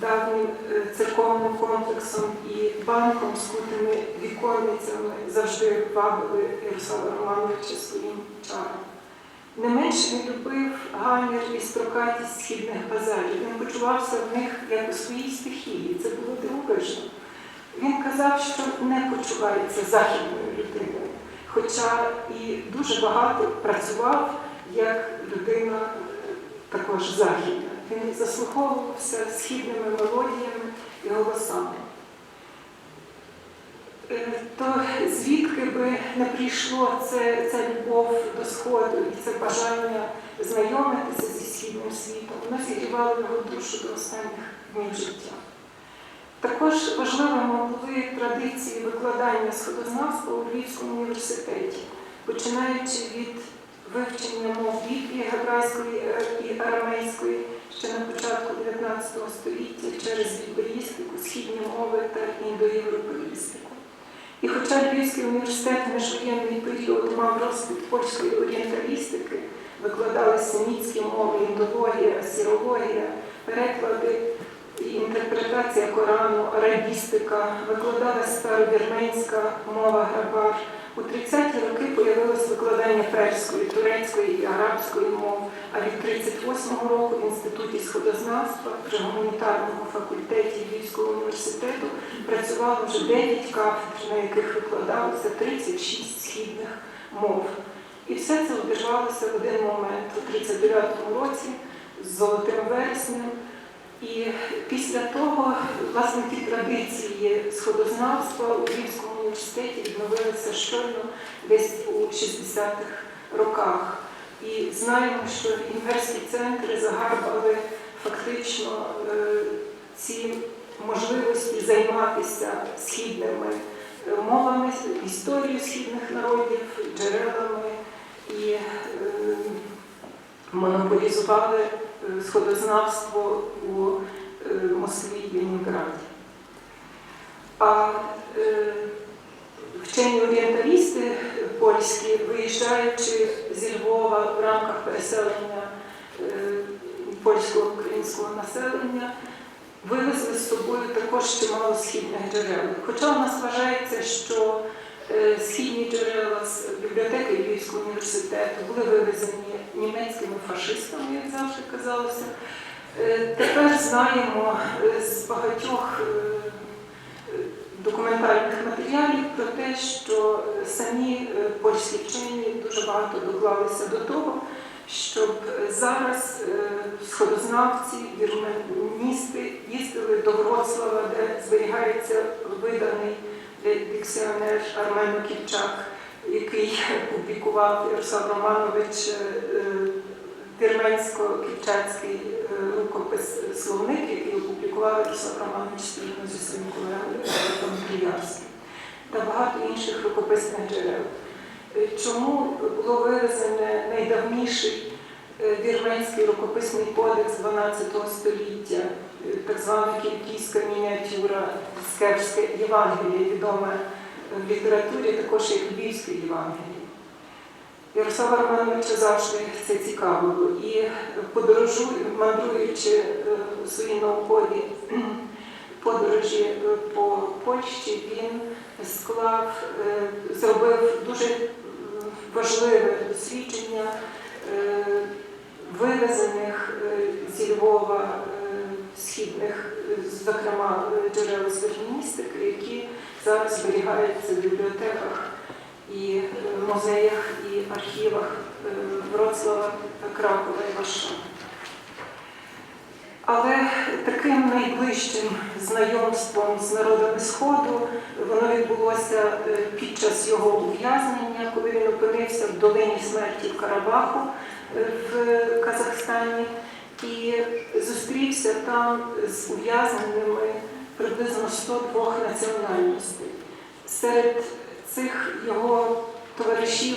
давнім е, церковним комплексом і банком з кутими віконницями завжди вабили Ярослава Романовича своїм чаром. Не менш він любив гамір і строкатість східних базарів. Він почувався в них як у своїй стихії. Це було дивовижно. Він казав, що не почувається західною людиною, хоча і дуже багато працював як людина е, також західна. Він заслуховувався східними мелодіями і голосами. Е, То звідки би не прийшло це, ця любов до Сходу і це бажання знайомитися зі східним світом, воно зігрівало його душу до останніх днів життя. Також важливими були традиції викладання сходознавства у Львівському університеті, починаючи від вивчення мов Біблії гебрайської е, і арамейської ще на початку 19 століття через біблеїстику, східні мови та індоєвропеїстику. І хоча Львівський університет міжвоєнний період мав розквіт польської орієнталістики, викладали семітські мови, індологія, сірологія, переклади і інтерпретація Корану, арабістика, викладалася старовірменська мова грабар. У 30-ті роки появилось викладання перської, турецької і арабської мов, а від 38-го року в Інституті сходознавства при гуманітарному факультеті Львівського університету працювало вже 9 кафедр, на яких викладалося 36 східних мов. І все це обірвалося в один момент у 39-му році з золотим вереснем. І після того, власне, ті традиції сходознавства у Львівському університеті відновилися щойно десь у 60-х роках. І знаємо, що імперські центри загарбали фактично е, ці можливості займатися східними е, мовами, історією східних народів, джерелами і е, монополізували сходознавство у Москві і Ленинграді. А вчені орієнталісти польські, виїжджаючи зі Львова в рамках переселення е, польського українського населення, вивезли з собою також чимало східних джерел. Хоча у нас вважається, що е, східні джерела з бібліотеки Львівського університету були вивезені німецькими фашистами, як завжди казалося. Е, Тепер знаємо з багатьох документальних матеріалів про те, що е, самі е, польські вчені дуже багато доклалися до того, щоб е, зараз сходознавці, вірменісти їздили до Вроцлава, де зберігається виданий дикціонер Армено Ківчак, який публікував Ярослав Романович е, е, рукопис словник, який опублікував Ярослав Романович спільно зі своїм колегою Кріярським, та багато інших рукописних джерел. Е, Чому було вивезене найдавніший е, вірменський рукописний кодекс 12 століття, так звана кількійська мініатюра Скепське Євангеліє, відоме в літературі також як Львівське Євангеліє. Ярослава Романовича завжди це цікавило. І подорожує, мандруючи е, у своїй науковій подорожі е, по Польщі, він склав, е, зробив дуже важливе дослідження вивезених зі Львова східних, зокрема джерел з які зараз зберігаються в бібліотеках і музеях архівах е, Вроцлава, Кракова і Варшави. Але таким найближчим знайомством з народами Сходу воно відбулося е, під час його ув'язнення, коли він опинився в долині смерті в Карабаху е, в Казахстані і зустрівся там з ув'язненими приблизно 102 національностей. Серед цих його товаришів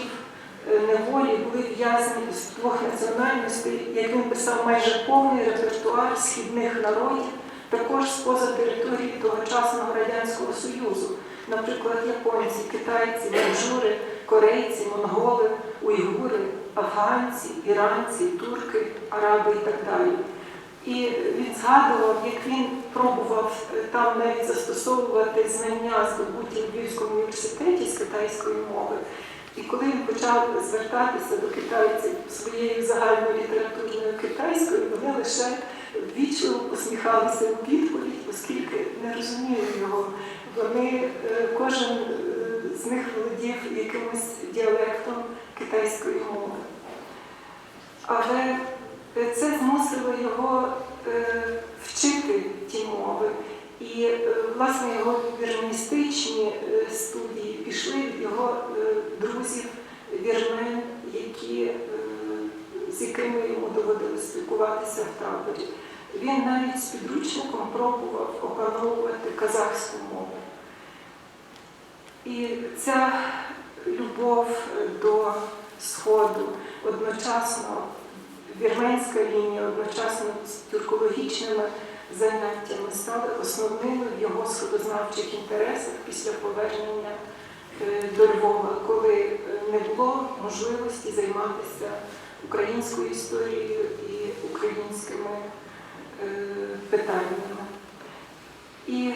неволі були в'язні з двох національностей, як він писав, майже повний репертуар східних народів, також з-поза території тогочасного Радянського Союзу, наприклад, японці, китайці, манджури, корейці, монголи, уйгури, афганці, іранці, турки, араби і так далі. І він згадував, як він пробував е, там навіть застосовувати знання, здобуті в Львівському університеті з китайської мови. І коли він почав звертатися до китайців своєю загальною літературною китайською, вони лише ввічливо посміхалися у відповідь, оскільки не розуміли його. Вони е, кожен е, з них володів якимось діалектом китайської мови. Але це змусило його е, вчити ті мови. І, е, власне, його вірменістичні е, студії пішли від його е, друзів вірмен, які, з якими йому доводилось спілкуватися в таборі. Він навіть з підручником пробував опановувати казахську мову. І ця любов до Сходу одночасно вірменська лінія, одночасно з тюркологічними заняттями стали основними в його сходознавчих інтересах після повернення е, до Львова, коли е, не було можливості займатися українською історією і українськими е, питаннями. І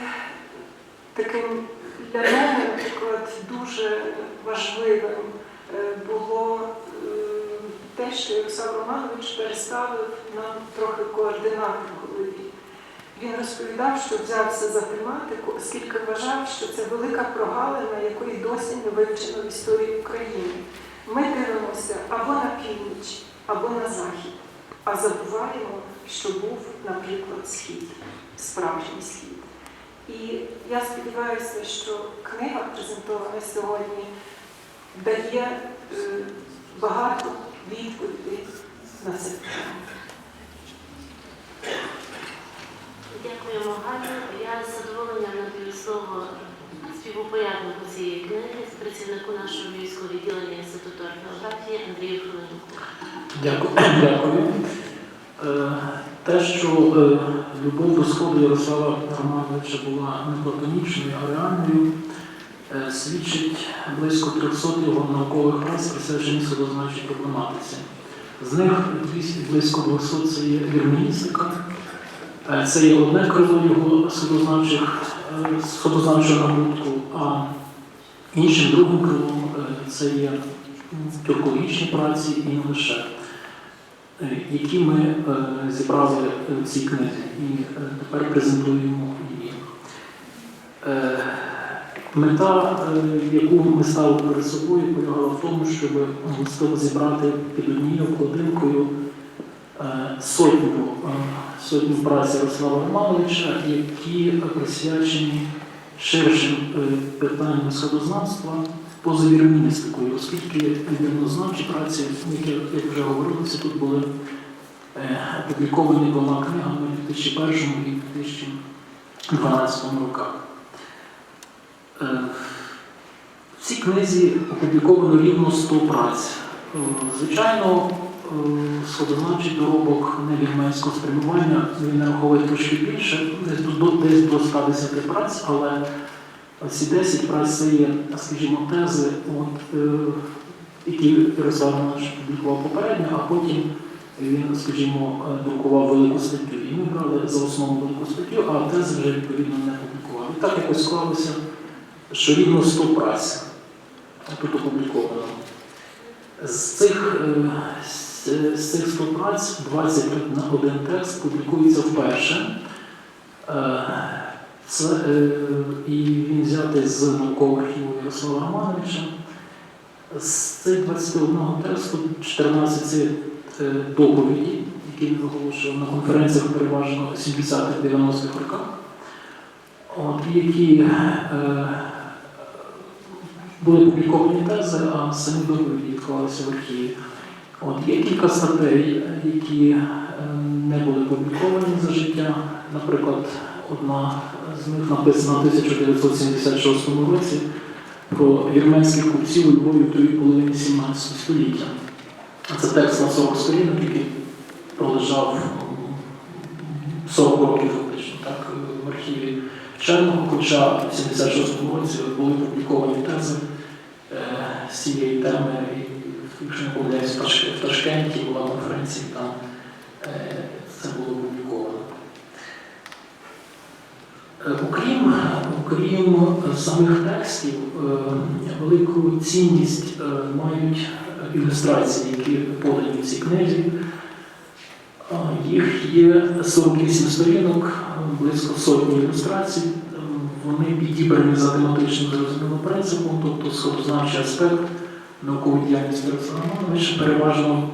таким для мене, наприклад, дуже важливим було те, що Ярослав Романович переставив нам трохи координати голові. Він розповідав, що взявся за тематику, оскільки вважав, що це велика прогалина, якої досі не вивчено в історії України. Ми дивимося або на північ, або на захід, а забуваємо, що був, наприклад, схід, справжній схід. І я сподіваюся, що книга, презентована сьогодні, дає е, багато відповідей на це питання. Дякуємо, Галю. Я з задоволенням надаю слово співупоряднику цієї книги, працівнику нашого львівського відділення Інституту археографії Андрію Хвилинку. Дякую. Дякую. Е, Те, що е, любов до Сходу Ярослава Романовича була не платонічною, а реальною, е, свідчить близько 300 його наукових праць, присвячених сходознавчій проблематиці. З них 200, близько 200 це є вірменістика, Е, це є одне крило його е, набутку, а іншим другим крилом е, це є тюркологічні праці і не лише, е, які ми е, зібрали в цій книзі і е, тепер презентуємо її. Е, Мета, е, яку ми ставили перед собою, полягала в тому, щоб зібрати під однією обкладинкою е, сотню, е, сотню праці Ярослава Романовича, які присвячені ширшим е, питанням сходознавства поза вірменістикою, оскільки вірнознавчі праці, які, як вже говорилося, тут були е, опубліковані двома книгами у 2001 і 2012 роках. Е, В цій книзі опубліковано рівно 100 праць. Е, Звичайно, е, сходознавчий доробок невірменського спрямування він нараховує трошки більше, десь до, десь до 110 праць, але ці 10 праць це є, скажімо, тези, от, е, які Ярослав публікував попередньо, а потім він, скажімо, е, друкував велику статтю. І ми брали за основу велику статтю, а тези вже відповідно не публікували. І так якось склалося, що рівно 100 праць тут опубліковано. З цих, е, з- цих 100 праць 21 текст публікується вперше. Е, Це, е, і він взятий з наукового архіву Ярослава Романовича. З цих 21 тексту 14 це доповіді, які він оголошував на конференціях переважно 70-х-90-х роках, от, які е, були публіковані тези, а самі доповіді відклалися в архіві. От, є кілька статей, які е, не були публіковані за життя. Наприклад, одна з них написана в 1976 році про вірменських купців у Львові в другій половині 17 століття. Це текст на 40 сторінок, який пролежав 40 років фактично так, в архіві Черного, хоча в 76-му році були опубліковані тези е, з цієї теми, не помиляюсь, в Ташк- в Ташкенті була конференція, там е, це було опубліковано. Е, Окрім, окрім самих текстів, е, велику цінність мають ілюстрації, які подані в цій книзі. Їх є 48 сторінок, близько сотні ілюстрацій. Вони підібрані за тематичним зрозумілим принципом, тобто сходознавчий аспект наукової діяльності Ярослава Романовича переважно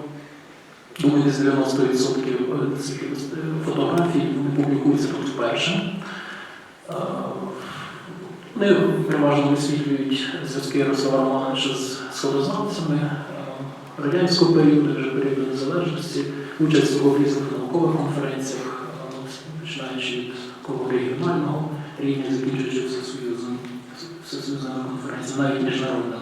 думаю, десь 90% цих фотографій вони публікуються тут вперше. Е, Вони переважно висвітлюють зв'язки Ярослава Романовича з сходознавцями е, радянського періоду, періоду незалежності, участь в різних наукових конференціях, е, починаючи від такого регіонального рівня, закінчуючи всесоюзним всесоюзними конференціями, навіть міжнародними